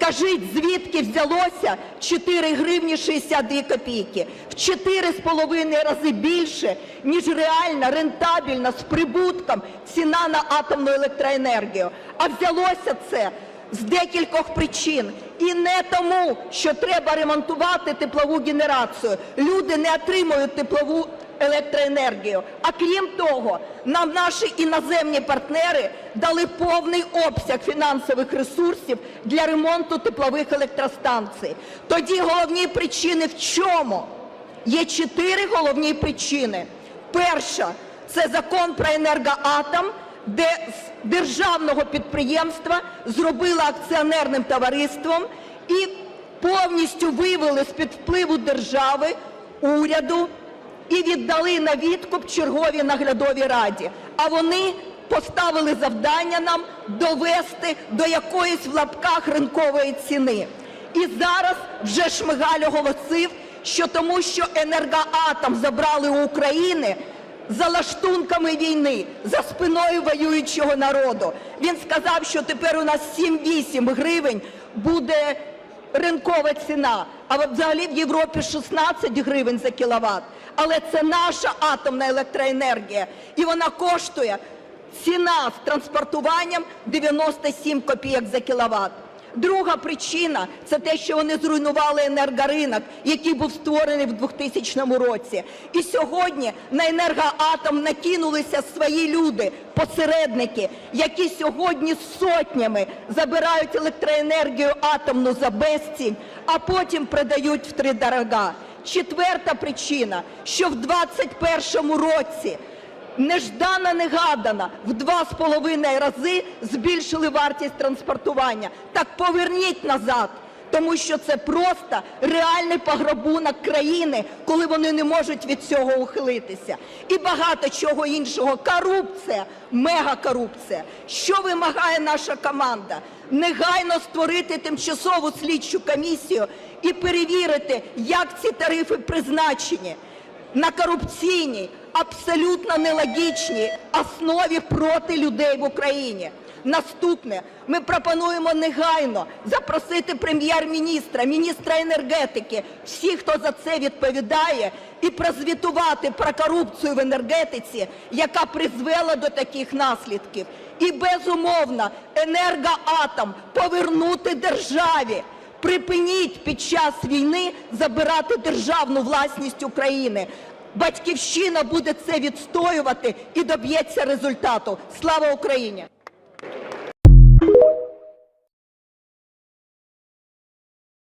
Скажіть, звідки взялося 4 гривні 62 копійки? В 4,5 рази більше, ніж реальна, рентабельна, з прибутком ціна на атомну електроенергію. А взялося це з декількох причин. І не тому, що треба ремонтувати теплову генерацію. Люди не отримують теплову електроенергію. А крім того, нам наші іноземні партнери дали повний обсяг фінансових ресурсів для ремонту теплових електростанцій. Тоді головні причини в чому? Є чотири головні причини. Перша це закон про енергоатом, де з державного підприємства зробили акціонерним товариством і повністю вивели з-під впливу держави, уряду і віддали на відкуп черговій наглядовій раді. А вони поставили завдання нам довести до якоїсь в лапках ринкової ціни. І зараз вже Шмигаль оголосив, що тому, що енергоатом забрали у України за лаштунками війни, за спиною воюючого народу. Він сказав, що тепер у нас 7-8 гривень буде ринкова ціна, а взагалі в Європі 16 гривень за кіловат. Але це наша атомна електроенергія, і вона коштує ціна з транспортуванням 97 копійок за кіловат. Друга причина – це те, що вони зруйнували енергоринок, який був створений в 2000 році. І сьогодні на енергоатом накинулися свої люди, посередники, які сьогодні сотнями забирають електроенергію атомну за безцінь, а потім продають втридорога. Четверта причина, що в 2021 році неждано негадано в два з половиною рази збільшили вартість транспортування. Так поверніть назад, тому що це просто реальний пограбунок країни, коли вони не можуть від цього ухилитися. І багато чого іншого. Корупція, мегакорупція. Що вимагає наша команда? Негайно створити тимчасову слідчу комісію і перевірити, як ці тарифи призначені на корупційній, абсолютно нелогічній основі проти людей в Україні. Наступне. Ми пропонуємо негайно запросити прем'єр-міністра, міністра енергетики, всіх, хто за це відповідає, і прозвітувати про корупцію в енергетиці, яка призвела до таких наслідків. І, безумовно, енергоатом повернути державі. Припиніть під час війни забирати державну власність України. Батьківщина буде це відстоювати і доб'ється результату. Слава Україні!